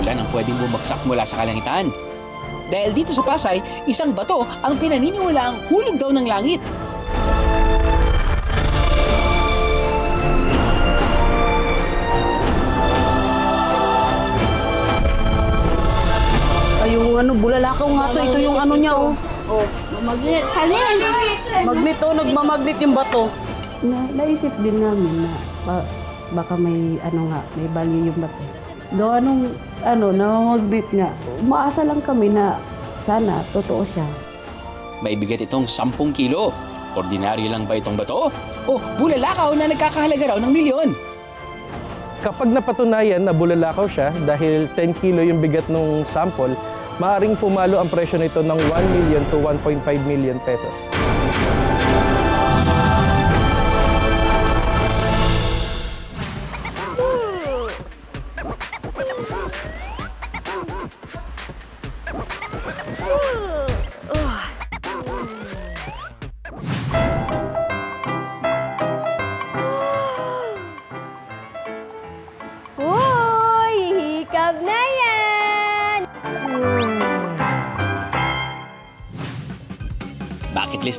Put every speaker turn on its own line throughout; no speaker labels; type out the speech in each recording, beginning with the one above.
ulan ang pwedeng bumagsak mula sa kalangitan. Dahil dito sa Pasay, isang bato ang pinaniniwalaang hulog daw ng langit.
Ay, yung ano, bulalakaw nga to. Ito yung ano niya, oh. Oh,
Magnet. Halin!
magnet, oh. Nagmamagnet yung bato.
Na, naisip din namin na ba- baka may ano nga, may value yung bato. Gawa nung ano, namamagnet nga. Umaasa lang kami na sana totoo siya.
May bigat itong 10 kilo. Ordinaryo lang ba itong bato? O bulalakaw na nagkakahalaga raw ng milyon?
Kapag napatunayan na bulalakaw siya dahil 10 kilo yung bigat ng sample, maaring pumalo ang presyo nito ng 1 million to 1.5 million pesos.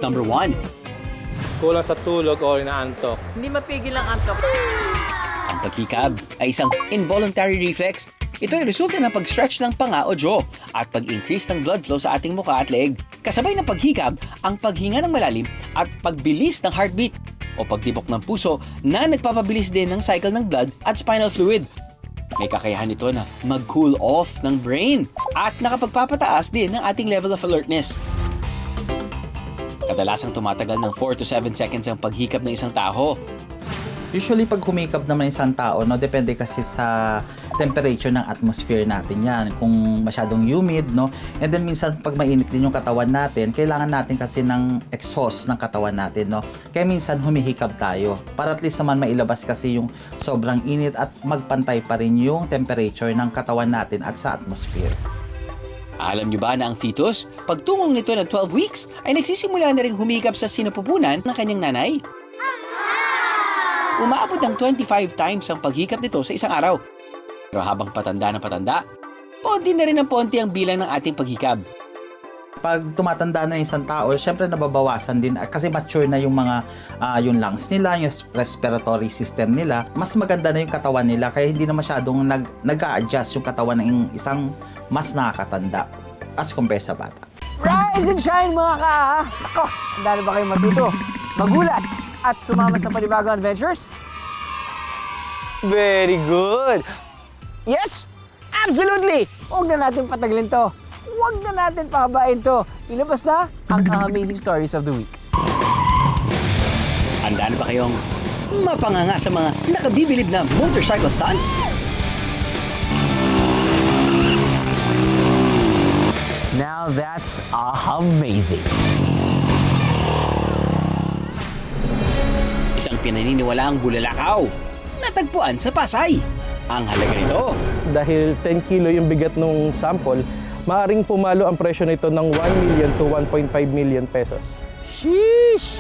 Number 1.
Kulang sa tulog o inaantok.
Ang paghikab ay isang involuntary reflex. Ito ay resulta ng pag-stretch ng panga o jaw at pag-increase ng blood flow sa ating mukha at leg. Kasabay ng paghikab, ang paghinga ng malalim at pagbilis ng heartbeat o pagtibok ng puso na nagpapabilis din ng cycle ng blood at spinal fluid. May kakayahan ito na mag-cool off ng brain at nakapagpapataas din ng ating level of alertness. Kadalasang tumatagal ng 4 to 7 seconds ang paghikab ng isang tao
Usually pag humikab naman isang tao, no, depende kasi sa temperature ng atmosphere natin yan. Kung masyadong humid, no, and then minsan pag mainit din yung katawan natin, kailangan natin kasi ng exhaust ng katawan natin, no. Kaya minsan humihikab tayo para at least naman mailabas kasi yung sobrang init at magpantay pa rin yung temperature ng katawan natin at sa atmosphere.
Alam niyo ba na ang fetus, pagtungong nito ng 12 weeks, ay nagsisimula na rin humikap sa sinapupunan ng kanyang nanay? Umaabot ng 25 times ang paghikap nito sa isang araw. Pero habang patanda na patanda, ponti na rin ang ponti ang bilang ng ating paghikab.
pag tumatanda na yung isang tao, syempre nababawasan din kasi mature na yung mga ah, yung lungs nila, yung respiratory system nila. Mas maganda na yung katawan nila kaya hindi na masyadong nag nag-a-adjust yung katawan ng isang mas nakakatanda as compare sa bata.
Rise and shine mga ka! Ako, dahil ba kayo matuto, magulat, at sumama sa panibagong adventures? Very good! Yes! Absolutely! Huwag na natin patagalin to. Huwag na natin pahabain to. Ilabas na ang amazing stories of the week.
Handa na ba kayong mapanganga sa mga nakabibilib na motorcycle stunts?
Now that's amazing.
Isang pinaniniwalaang bulalakaw. Natagpuan sa Pasay. Ang halaga nito,
Dahil 10 kilo yung bigat ng sample, maaring pumalo ang presyo nito ng 1 million to 1.5 million pesos.
Sheesh!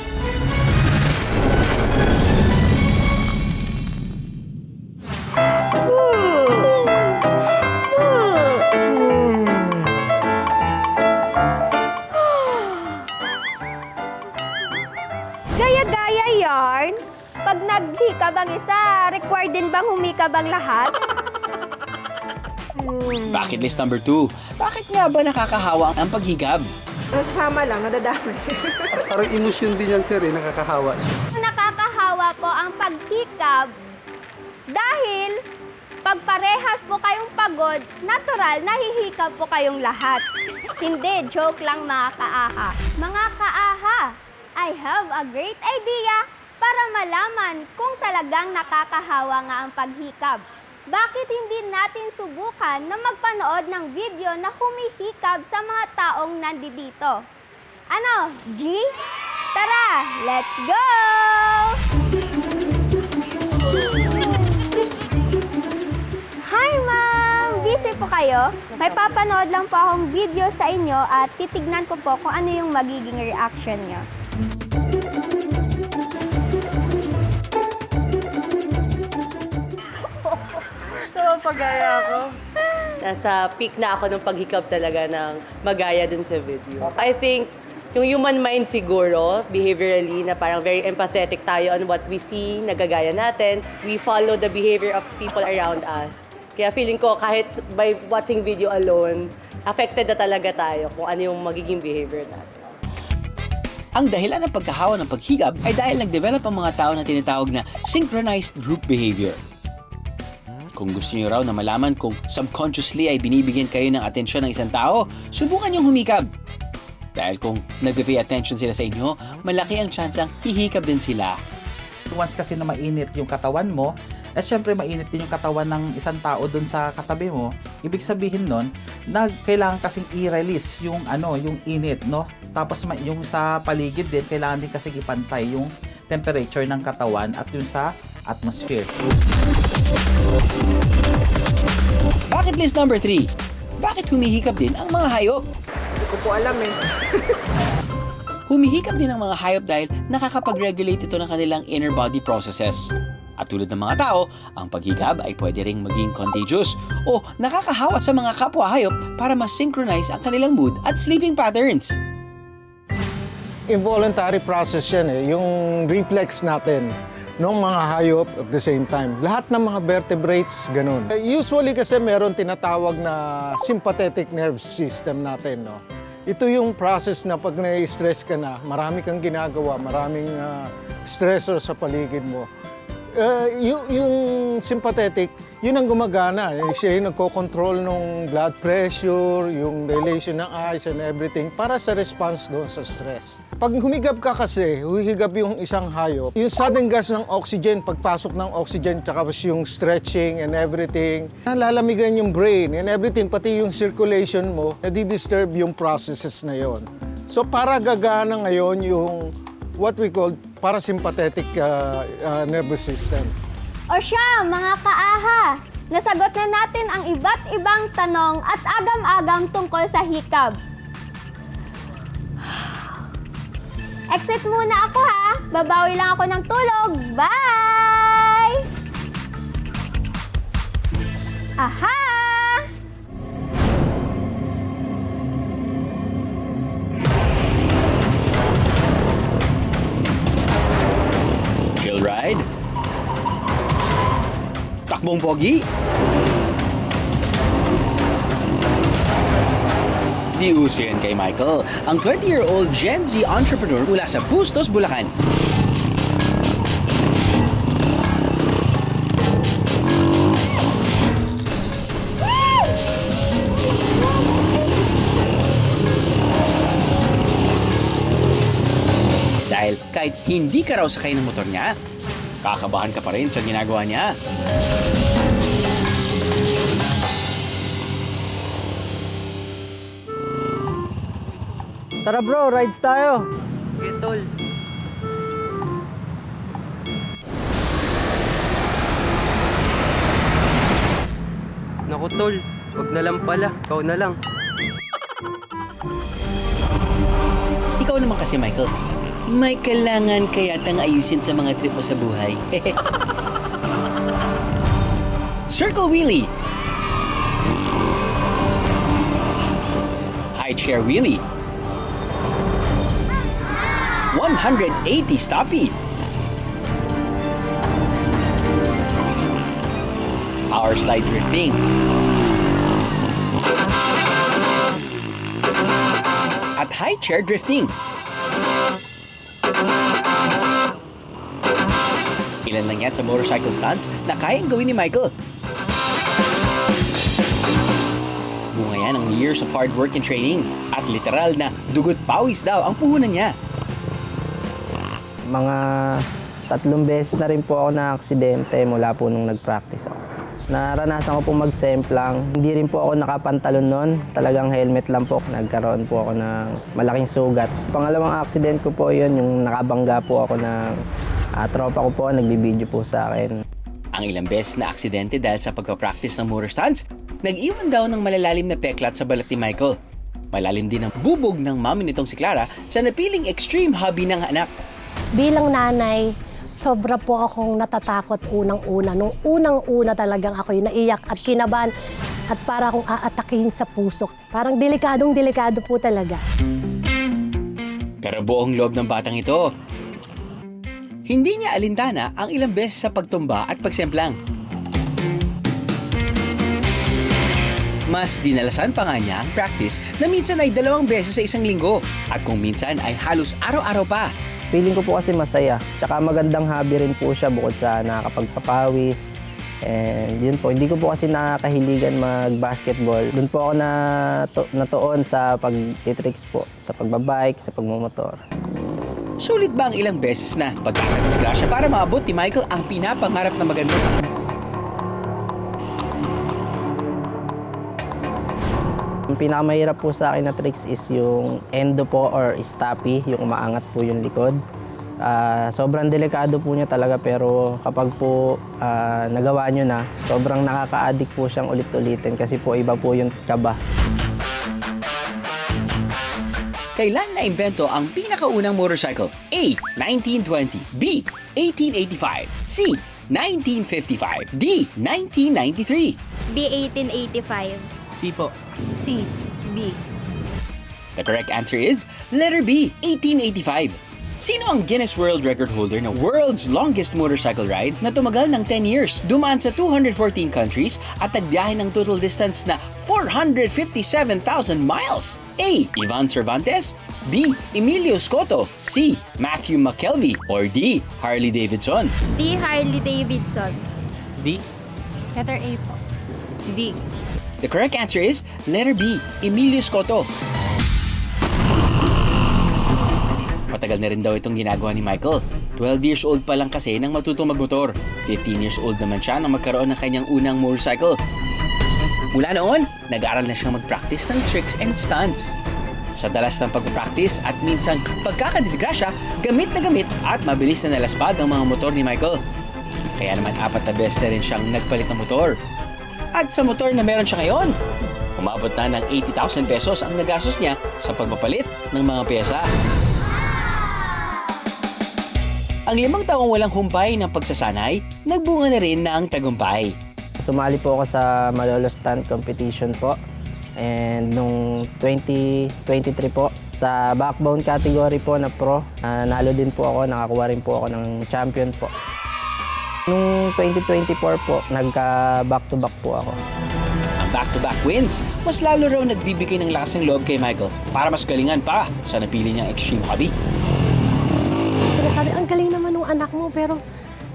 Gaya-gaya yarn? Pag naghikab ang isa, required din bang humikab ang lahat?
bucket list number 2. Bakit nga ba nakakahawa ang paghikab?
Parang emosyon din yan, sir, eh. Nakakahawa siya.
Nakakahawa po ang paghikab dahil pag parehas po kayong pagod, natural, nahihikab po kayong lahat. Hindi, joke lang mga kaaha. Mga kaaha, I have a great idea para malaman kung talagang nakakahawa nga ang paghikab. Bakit hindi natin subukan na magpanood ng video na humihikab sa mga taong nandito? Ano, G? Tara, let's go! Hi, ma'am! Busy po kayo? May papanood lang po akong video sa inyo at titignan ko po kung ano yung magiging reaction niyo.
Gusto mo pagaya ako?
nasa peak na ako ng paghikab talaga ng magaya dun sa video. I think yung human mind siguro, behaviorally, na parang very empathetic tayo on what we see, nagagaya natin. We follow the behavior of people around us. Kaya feeling ko kahit by watching video alone, affected na talaga tayo kung ano yung magiging behavior natin.
Ang dahilan ng pagkahawa ng paghigab ay dahil nag-develop ang mga tao na tinatawag na synchronized group behavior. Kung gusto niyo raw na malaman kung subconsciously ay binibigyan kayo ng atensyon ng isang tao, subukan niyong humikab. Dahil kung nagpe-pay attention sila sa inyo, malaki ang tsansang hihikab din sila.
Once kasi na mainit yung katawan mo, at syempre mainit din yung katawan ng isang tao dun sa katabi mo, ibig sabihin nun, na kailangan kasing i-release yung ano, yung init, no? Tapos yung sa paligid din, kailangan din kasi ipantay yung temperature ng katawan at yung sa atmosphere.
Bucket list number 3. Bakit humihikab din ang mga hayop?
Hindi ko po alam eh.
Humihikab din ang mga hayop dahil nakakapag-regulate ito ng kanilang inner body processes. At tulad ng mga tao, ang paghikab ay pwede ring maging contagious o nakakahawa sa mga kapwa hayop para mas synchronize ang kanilang mood at sleeping patterns.
involuntary process yan eh, yung reflex natin ng mga hayop at the same time. Lahat ng mga vertebrates, ganun. Eh, Usually kasi meron tinatawag na sympathetic nerve system natin. No? Ito yung process na pag na-stress ka na, marami kang ginagawa, maraming ah, stressor sa paligid mo. Uh, yung, yung sympathetic, yun ang gumagana. Eh, Siya yung nagko-control ng blood pressure, yung dilation ng eyes and everything para sa response doon sa stress. Pag humigab ka kasi, humigab yung isang hayop, yung sudden gas ng oxygen, pagpasok ng oxygen, tsaka yung stretching and everything, nalalamigan yung brain and everything, pati yung circulation mo, nadi-disturb yung processes na yon. So para gagana ngayon yung what we call parasympathetic uh, uh, nervous system.
O siya, mga kaaha, nasagot na natin ang iba't ibang tanong at agam-agam tungkol sa hikab. Exit muna ako ha. Babawi lang ako ng tulog. Bye! Aha!
Chill ride? Takbong pogi? Di uso yan kay Michael, ang 20-year-old Gen Z entrepreneur mula sa Bustos, Bulacan. Dahil kahit hindi ka raw sakay ng motor niya, kakabahan ka pa rin sa ginagawa niya.
Tara bro, rides tayo.
Naku tol, wag na lang pala. Ikaw na lang.
Ikaw naman kasi, Michael. May kailangan kaya tang ayusin sa mga trip mo sa buhay. Circle Wheelie. High Chair Wheelie. 180 Stoppie. Power Slide Drifting. At High Chair Drifting. Ilan lang yan sa motorcycle stunts na kayang gawin ni Michael. Bunga yan ng years of hard work and training at literal na dugot pawis daw ang puhunan niya.
Mga tatlong beses na rin po ako na aksidente mula po nung nag-practice ako. Naranasan ko po mag-semplang. Hindi rin po ako nakapantalon noon. Talagang helmet lang po. Nagkaroon po ako ng malaking sugat. Pangalawang accident ko po yun, yung nakabangga po ako ng ah, tropa ko po, nagbibideo po sa akin.
Ang ilang beses na aksidente dahil sa pagpapractice ng motor stunts, nag-iwan daw ng malalalim na peklat sa balat ni Michael. Malalim din ang bubog ng mami nitong si Clara sa napiling extreme hobby ng anak.
Bilang nanay, sobra po akong natatakot unang-una. Nung unang-una talagang ako yung naiyak at kinabahan. at para akong aatakihin sa puso. Parang delikadong delikado po talaga.
Pero buong loob ng batang ito. Hindi niya alintana ang ilang beses sa pagtumba at pagsemplang. Mas dinalasan pa nga niya ang practice na minsan ay dalawang beses sa isang linggo at kung minsan ay halos araw-araw pa.
Feeling ko po kasi masaya. Tsaka magandang hobby rin po siya bukod sa nakakapagpapawis. And yun po, hindi ko po kasi nakakahiligan mag-basketball. Doon po ako na natuon sa pag-tricks po, sa pagbabike, sa pagmumotor.
Sulit ba ang ilang beses na pagkakadisgrasya para maabot ni Michael ang pinapangarap na maganda?
Ang pinakamahirap po sa akin na tricks is yung endo po or stoppy, yung umaangat po yung likod. Ah, sobrang delikado po niya talaga pero kapag po ah, nagawa nyo na, sobrang nakaka-addict po siyang ulit-ulitin kasi po iba po yung kaba.
Kailan na-imbento ang pinakaunang motorcycle? A. 1920 B. 1885 C. 1955 D. 1993
B 1885.
C po.
C. B.
The correct answer is letter B, 1885. Sino ang Guinness World Record holder na world's longest motorcycle ride na tumagal ng 10 years, dumaan sa 214 countries at nagbiyahe ng total distance na 457,000 miles? A. Ivan Cervantes B. Emilio Scotto C. Matthew McKelvey or D. Harley Davidson
D. Harley Davidson.
D.
Letter A po.
D.
The correct answer is letter B, Emilio Scotto. Matagal na rin daw itong ginagawa ni Michael. 12 years old pa lang kasi nang matutong magmotor. 15 years old naman siya nang magkaroon ng kanyang unang motorcycle. Mula noon, nag-aaral na siyang mag-practice ng tricks and stunts. Sa dalas ng pag-practice at minsan pagkakadisgrasya, gamit na gamit at mabilis na nalaspag ang mga motor ni Michael. Kaya naman apat na beses na rin siyang nagpalit ng motor. At sa motor na meron siya ngayon, umabot na ng 80,000 pesos ang nagastos niya sa pagpapalit ng mga pyesa. Ang limang taong walang humpay ng pagsasanay, nagbunga na rin na ang tagumpay.
Sumali po ako sa Malolo Stunt Competition po. And nung 2023 po, sa backbone category po na pro, ah, nalo din po ako, nakakuha rin po ako ng champion po. Nung 2024 po, nagka back-to-back po ako.
Ang back-to-back wins, mas lalo raw nagbibigay ng lakas ng loob kay Michael para mas galingan pa sa napili niyang extreme hobby.
Sinasabi, ang galing naman ng anak mo, pero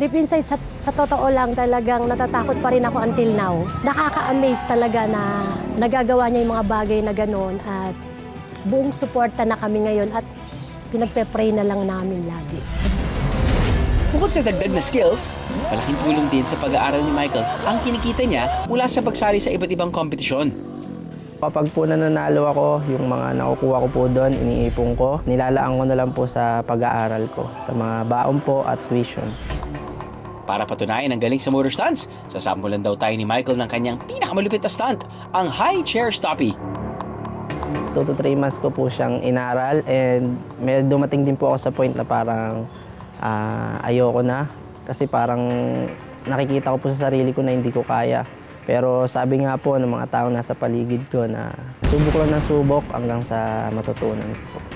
deep inside, sa, sa totoo lang talagang natatakot pa rin ako until now. Nakaka-amaze talaga na nagagawa niya yung mga bagay na gano'n at buong suporta na kami ngayon at pinagpe-pray na lang namin lagi.
Bukod sa dagdag na skills, malaking tulong din sa pag-aaral ni Michael ang kinikita niya mula sa pagsali sa iba't ibang kompetisyon.
Kapag po nananalo ako, yung mga nakukuha ko po doon, iniipon ko, nilalaan ko na lang po sa pag-aaral ko, sa mga baon po at tuition.
Para patunayan ang galing sa motor stunts, sasampulan daw tayo ni Michael ng kanyang pinakamalupit na stunt, ang high chair stoppie.
2 to 3 months ko po siyang inaral and may dumating din po ako sa point na parang ah, ayoko na kasi parang nakikita ko po sa sarili ko na hindi ko kaya. Pero sabi nga po ng mga tao nasa paligid ko na subok lang ng subok hanggang sa matutunan ko.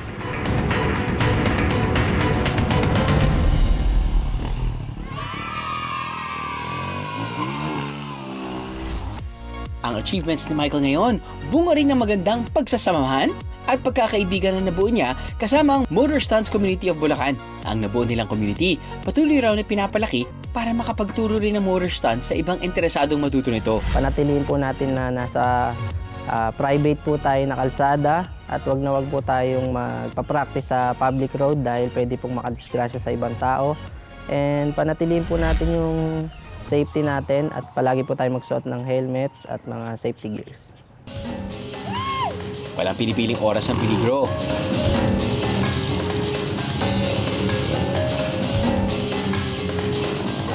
Achievements ni Michael ngayon, bunga rin ng magandang pagsasamahan at pagkakaibigan na nabuo niya kasama ang Motor Stunts Community of Bulacan. Ang nabuo nilang community, patuloy raw na pinapalaki para makapagturo rin ng motor stunts sa ibang interesadong matuto nito.
Panatilihin po natin na nasa ah, private po tayo na kalsada at wag na wag po tayong magpa-practice sa public road dahil pwede pong makadisgrasya sa ibang tao. And panatilihin po natin yung safety natin at palagi po tayo magsuot ng helmets at mga safety gears.
Walang pinipiling oras ang peligro.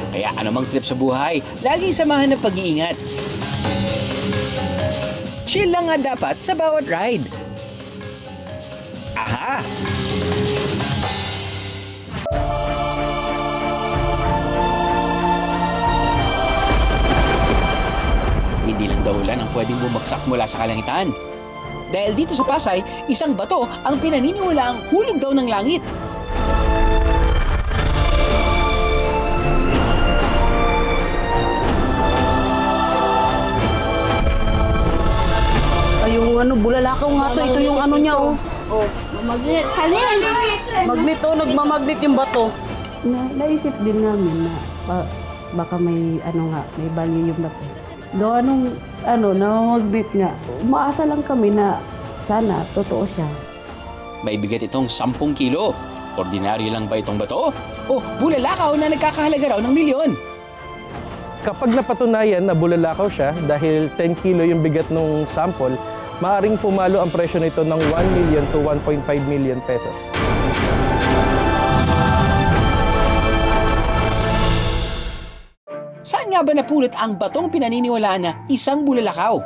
Kaya anumang trip sa buhay, laging samahan ng pag-iingat. Chill lang nga dapat sa bawat ride. Aha! Hindi lang daw ulan yan ang pwedeng bumagsak mula sa kalangitan. Dahil dito sa Pasay, isang bato ang pinaniniwala ang hulog daw ng langit.
Ay, yung ano, bulalakaw nga to. Ito yung ano niya, oh.
Oh, magnet. Halin!
Magnet, oh. Nagmamagnet yung bato.
Na, naisip din namin na ba- baka may ano nga, may value yung bato. Gawa nung ano, namamagnet nga. Umaasa lang kami na sana totoo siya.
May bigat itong 10 kilo. Ordinaryo lang ba itong bato? O bulalakaw na nagkakahalaga raw ng milyon?
Kapag napatunayan na bulalakaw siya dahil 10 kilo yung bigat ng sample, maaring pumalo ang presyo nito ng 1 million to 1.5 million pesos.
Nga ba napulot ang batong pinaniniwalaan na isang bulalakaw?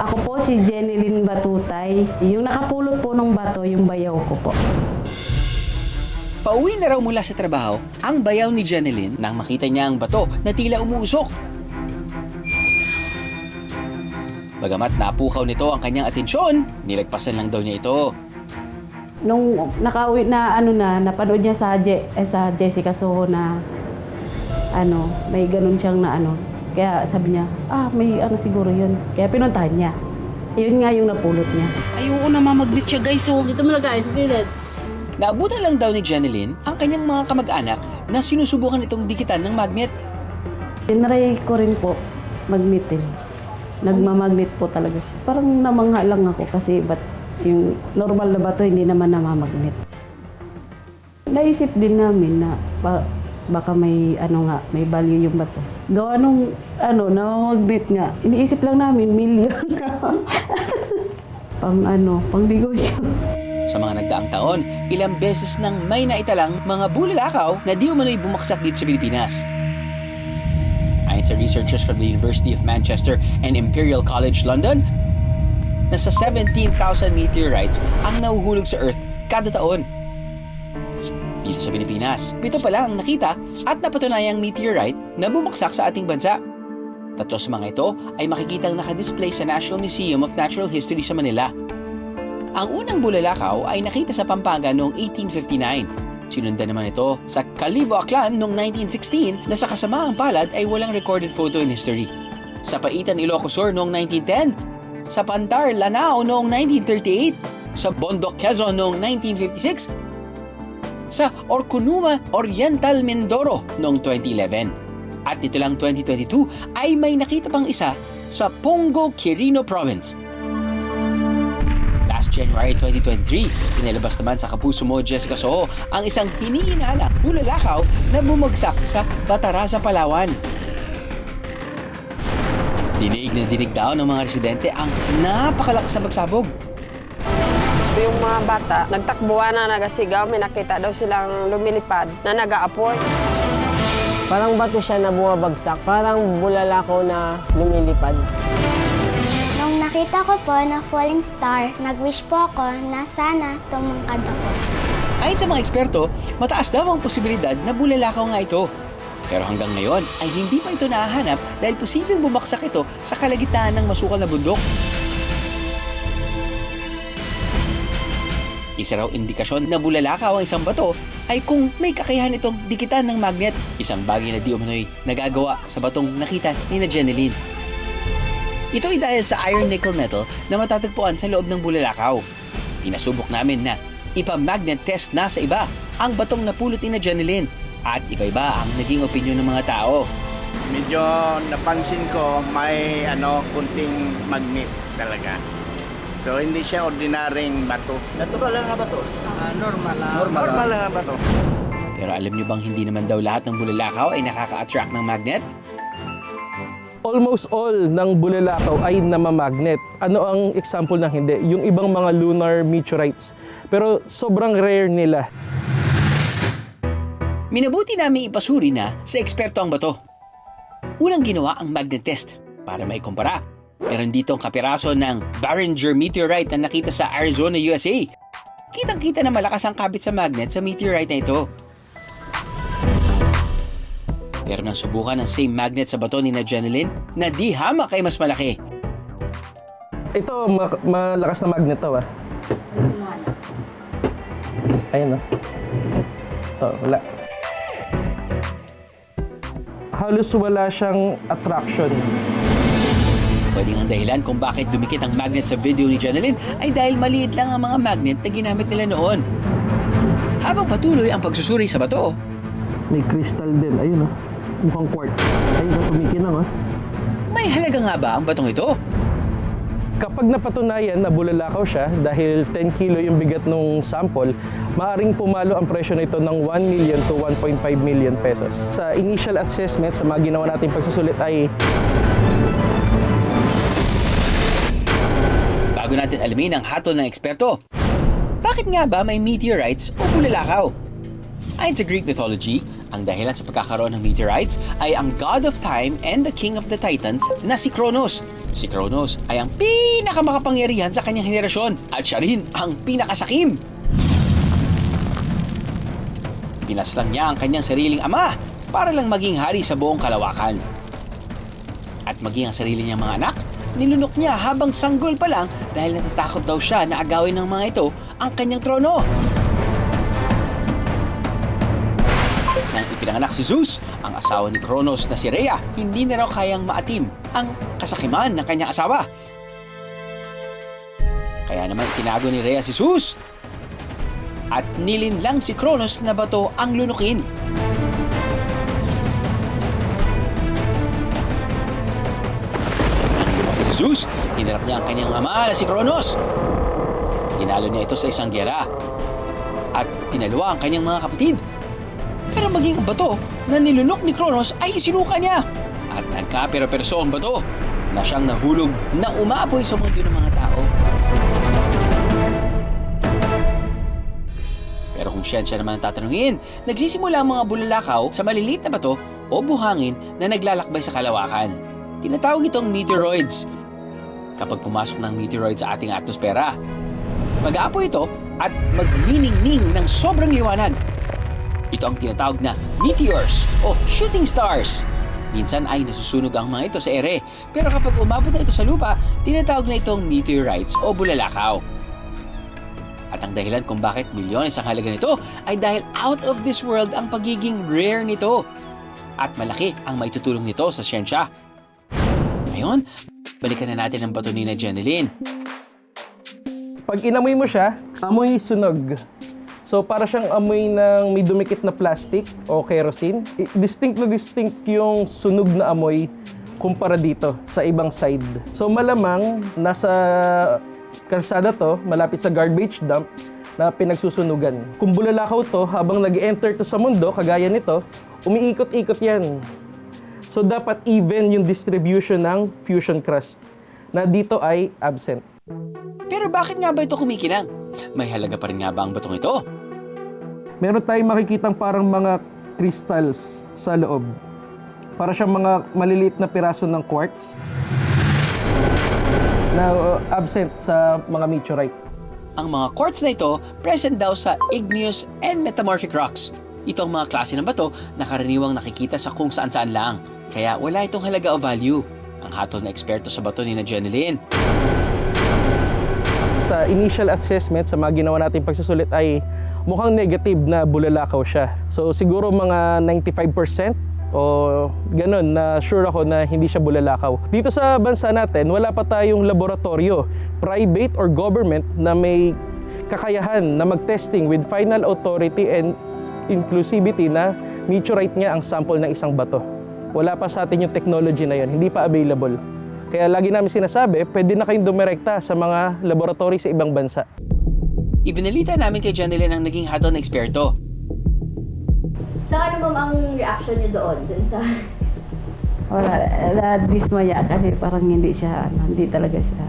Ako po si Jeneline Batutay. Yung nakapulot po ng bato, yung bayaw ko po.
Pauwi na raw mula sa trabaho ang bayaw ni Jeneline nang makita niya ang bato na tila umuusok. Bagamat napukaw nito ang kanyang atensyon, nilagpasan lang daw niya ito.
Nung nakauwi na ano na, napanood niya sa, Je, eh, sa Jessica Soho na ano, may ganun siyang na ano. Kaya sabi niya, ah, may ano siguro yun. Kaya pinuntahan niya. Yun nga yung napulot niya.
Ay, oo, namamagnet siya, guys. Oh. Dito mo lagay. Gilid.
Naabutan lang daw ni Jeneline ang kanyang mga kamag-anak na sinusubukan itong dikitan ng magnet.
Tinry ko rin po magnetin. Nagmamagnet po talaga siya. Parang namangha lang ako kasi ba't yung normal na bato hindi naman namamagnet. Naisip din namin na baka may ano nga, may value yung bato. Gawa nung ano, namamagnet nga. Iniisip lang namin, million. pang ano, pang negosyo.
Sa mga nagdaang taon, ilang beses nang may naitalang mga bulalakaw na di umano'y bumaksak dito sa Pilipinas. Ayon sa researchers from the University of Manchester and Imperial College London, nasa 17,000 meteorites ang nahuhulog sa Earth kada taon. Dito sa Pilipinas, pito pala ang nakita at napatunayang meteorite na bumaksak sa ating bansa. Tatlo sa mga ito ay makikitang nakadisplay sa National Museum of Natural History sa Manila. Ang unang bulalakaw ay nakita sa Pampanga noong 1859. Sinundan naman ito sa Calivo Aklan noong 1916 na sa kasamaang palad ay walang recorded photo in history. Sa Paitan Ilocos Sur noong 1910, sa Pantar Lanao noong 1938, sa Bondok Quezon noong 1956, sa Orconuma Oriental Mindoro noong 2011. At ito lang 2022 ay may nakita pang isa sa Pongo Quirino Province Last January 2023, pinalabas naman sa Kapuso mo Jessica Soho ang isang hinihinala bulalakaw na bumagsak sa Bataraza, Palawan. Dinig na dinig daw ng mga residente ang napakalakas na pagsabog.
Yung mga bata, nagtakbuhan na nagasigaw, may nakita daw silang lumilipad na nag-aapoy.
Parang bato siya na bumabagsak, parang bulalakaw na lumilipad.
Nung nakita ko po na falling star, nag-wish po ako na sana tumangkad ako.
Ayon sa mga eksperto, mataas daw ang posibilidad na bulalakaw nga ito. Pero hanggang ngayon ay hindi pa ito nahahanap dahil posibleng bumaksak ito sa kalagitnaan ng masukal na bundok. Isa raw indikasyon na bulalakaw ang isang bato ay kung may kakayahan itong dikitan ng magnet, isang bagay na di umano'y nagagawa sa batong nakita ni na Jeneline. Ito ay dahil sa iron nickel metal na matatagpuan sa loob ng bulalakaw. Pinasubok namin na ipa-magnet test na sa iba ang batong napulot ni na Jeneline at iba-iba ang naging opinion ng mga tao.
Medyo napansin ko may ano kunting magnet talaga. So hindi siya ordinaryong bato.
Natural lang nga ba to?
normal lang.
Normal lang.
lang ang bato.
Pero alam nyo bang hindi naman daw lahat ng bulalakaw ay nakaka-attract ng magnet?
Almost all ng bulalakaw ay namamagnet. Ano ang example ng hindi? Yung ibang mga lunar meteorites. Pero sobrang rare nila.
Minabuti namin ipasuri na sa eksperto ang bato. Unang ginawa ang magnet test para may kumpara. Meron dito ang kapiraso ng Barringer meteorite na nakita sa Arizona, USA. Kitang-kita na malakas ang kabit sa magnet sa meteorite na ito. Pero nang subukan ng same magnet sa bato ni na Jeneline na di hamak ay mas malaki.
Ito, ma- malakas na magnet to ah. Ayun oh. Ito, wala. Halos wala siyang attraction.
Pwedeng ang dahilan kung bakit dumikit ang magnet sa video ni Janeline ay dahil maliit lang ang mga magnet na ginamit nila noon. Habang patuloy ang pagsusuri sa bato,
May crystal din. Ayun oh. Mukhang quartz. Ayun oh, tumikinang oh.
may halaga nga ba ang batong ito?
Kapag napatunayan na bulalakaw siya dahil 10 kilo yung bigat ng sample, maaring pumalo ang presyo nito ng 1 million to 1.5 million pesos. Sa initial assessment sa mga ginawa nating pagsusulit ay
Bago natin alamin ang hatol ng eksperto, bakit nga ba may meteorites o bulalakaw? Ayon sa Greek mythology, ang dahilan sa pagkakaroon ng meteorites ay ang god of time and the king of the titans na si Kronos. Si Kronos ay ang pinakamakapangyarihan sa kanyang henerasyon at siya rin ang pinakasakim. Pinaslang niya ang kanyang sariling ama para lang maging hari sa buong kalawakan. At maging ang sarili niyang mga anak, nilunok niya habang sanggol pa lang dahil natatakot daw siya na agawin ng mga ito ang kanyang trono. Nang ipinanganak si Zeus, ang asawa ni Kronos na si Rhea, hindi na raw kayang maatim ang kasakiman ng kanyang asawa. Kaya naman tinago ni Rhea si Zeus at nilinlang si Kronos na bato ang lunukin. Zeus, hinarap niya ang kanyang ama na si Kronos. Tinalo niya ito sa isang gyera at pinalwa ang kanyang mga kapatid. Pero maging ang bato na nilunok ni Kronos ay isinuka niya. At nagkapero-perso ang bato na siyang nahulog na umaapoy sa mundo ng mga tao. Pero kung siyensya naman ang tatanungin, nagsisimula ang mga bulalakaw sa maliliit na bato o buhangin na naglalakbay sa kalawakan. Tinatawag itong meteoroids. Kapag pumasok ng meteoroid sa ating atmosfera, mag-aapoy ito at magniningning ng sobrang liwanag. Ito ang tinatawag na meteors o shooting stars. Minsan ay nasusunog ang mga ito sa ere, pero kapag umabot na ito sa lupa, tinatawag na itong meteorites o bulalakaw. At ang dahilan kung bakit milyones ang halaga nito ay dahil out of this world ang pagiging rare nito. At malaki ang maitutulong nito sa siyensya. Ngayon, balikan na natin ang bato ni na Jeneline.
Pag inamoy mo siya, amoy sunog. So para siyang amoy ng may dumikit na plastic o kerosene. Distinct na distinct yung sunog na amoy kumpara dito sa ibang side. So malamang nasa kalsada to, malapit sa garbage dump na pinagsusunugan. Kung bulalakaw to, habang nag enter to sa mundo, kagaya nito, umiikot-ikot yan. So dapat even yung distribution ng fusion crust na dito ay absent.
Pero bakit nga ba ito kumikinang? May halaga pa rin nga ba ang batong ito?
meron tayong makikitang parang mga crystals sa loob. Para siyang mga maliliit na piraso ng quartz na uh, absent sa mga meteorite.
Ang mga quartz na ito present daw sa igneous and metamorphic rocks. Ito ang mga klase ng bato na karaniwang nakikita sa kung saan-saan lang. Kaya wala itong halaga o value. Ang hatol na eksperto sa bato ni na Jeneline.
Sa initial assessment sa mga ginawa nating pagsusulit ay mukhang negative na bulalakaw siya. So siguro mga 95% o ganun na sure ako na hindi siya bulalakaw. Dito sa bansa natin, wala pa tayong laboratorio, private or government na may kakayahan na mag-testing with final authority and inclusivity na meteorite nga ang sample ng isang bato. Wala pa sa atin yung technology na yun, hindi pa available. Kaya lagi namin sinasabi, pwede na kayong dumirekta sa mga laboratory sa ibang bansa.
Ibinalita namin kay Jeneline ang naging hatol na eksperto.
So ano ma'am ang reaction niyo doon? Dun sa...
Wala, na dismaya kasi parang hindi siya, ano, hindi talaga siya.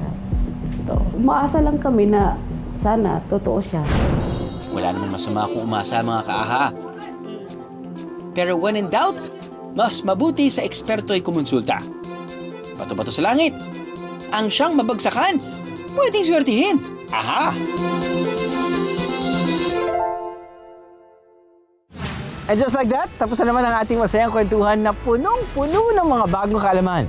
To. Umaasa lang kami na sana totoo siya.
Wala namang masama kung umasa mga kaaha. Pero when in doubt, mas mabuti sa eksperto ay kumonsulta. Bato-bato sa langit. Ang siyang mabagsakan, pwedeng swertihin. Aha!
And just like that, tapos na naman ang ating masayang kwentuhan na punong-puno ng mga bagong kaalaman.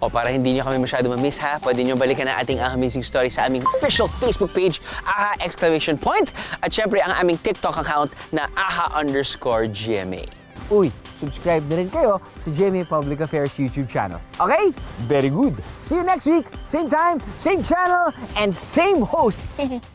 O para hindi nyo kami masyado ma-miss ha, pwede nyo balikan ang ating Aha Amazing Story sa aming official Facebook page, AHA exclamation point, at syempre ang aming TikTok account na AHA underscore GMA.
Uy, subscribe na rin kayo sa GMA Public Affairs YouTube channel. Okay? Very good. See you next week. Same time, same channel, and same host.